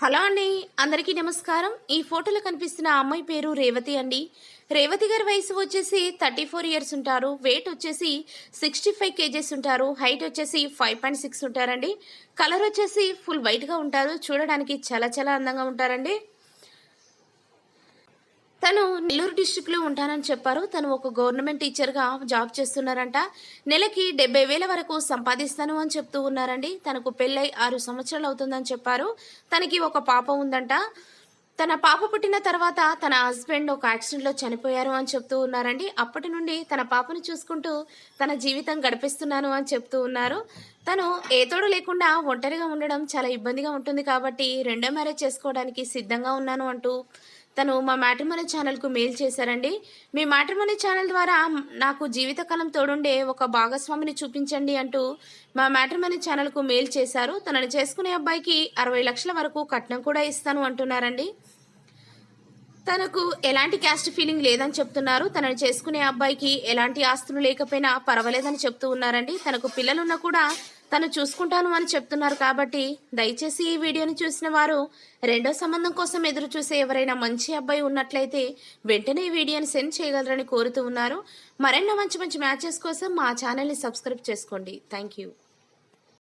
Hello అండి అందరికీ నమస్కారం. ఈ ఫోటోలో కనిపిస్తున్న అమ్మాయి పేరు రేవతి అండి. రేవతి గారి వయసు వచ్చేసి థర్టీ ఫోర్ ఇయర్స్ ఉంటారు. వెయిట్ వచ్చేసి సిక్స్టీ ఫైవ్ కేజెస్ ఉంటారు. హైట్ వచ్చేసి ఫైవ్ పాయింట్ సిక్స్ ఉంటారండి. కలర్ వచ్చేసి ఫుల్ వైట్గా ఉంటారు. చూడడానికి చాలా చాలా అందంగా ఉంటారండి. తను నెల్లూరు డిస్టిక్లో ఉంటానని చెప్పారు. తను ఒక గవర్నమెంట్ టీచర్గా జాబ్ చేస్తున్నారంట. నెలకి డెబ్బై వేల వరకు సంపాదిస్తాను అని చెప్తూ ఉన్నారండి. తనకు పెళ్ళై ఆరు సంవత్సరాలు అవుతుందని చెప్పారు. తనకి ఒక పాప ఉందంట. తన పాప పుట్టిన తర్వాత తన హస్బెండ్ ఒక యాక్సిడెంట్లో చనిపోయారు అని చెప్తూ ఉన్నారండి. అప్పటి నుండి తన పాపను చూసుకుంటూ తన జీవితం గడిపిస్తున్నాను అని చెప్తూ ఉన్నారు. తను ఏ తోడు లేకుండా ఒంటరిగా ఉండడం చాలా ఇబ్బందిగా ఉంటుంది కాబట్టి రెండో మ్యారేజ్ చేసుకోవడానికి సిద్ధంగా ఉన్నాను అంటూ తను మా మ్యాట్రిమోనీ ఛానల్కు మెయిల్ చేశారండి. మీ మ్యాట్రిమోనీ ఛానల్ ద్వారా నాకు జీవితకాలం తోడుండే ఒక భాగస్వామిని చూపించండి అంటూ మా మ్యాట్రిమోనీ ఛానల్కు మెయిల్ చేశారు. తనని చేసుకునే అబ్బాయికి అరవై లక్షల వరకు కట్నం కూడా ఇస్తాను అంటున్నారండి. తనకు ఎలాంటి క్యాస్ట్ ఫీలింగ్ లేదని చెప్తున్నారు. తనని చేసుకునే అబ్బాయికి ఎలాంటి ఆస్తులు లేకపోయినా పర్వాలేదని చెప్తూ ఉన్నారండి. తనకు పిల్లలున్నా కూడా తను చూసుకుంటాను అని చెప్తున్నారు కాబట్టి దయచేసి ఈ వీడియోని చూసిన వారు రెండో సంబంధం కోసం ఎదురు చూసే ఎవరైనా మంచి అబ్బాయి ఉన్నట్లయితే వెంటనే ఈ వీడియోని సెండ్ చేయగలరని కోరుతూ ఉన్నారు. మరెన్నో మంచి మంచి మ్యాచెస్ కోసం మా ఛానల్ని సబ్స్క్రైబ్ చేసుకోండి. Thank you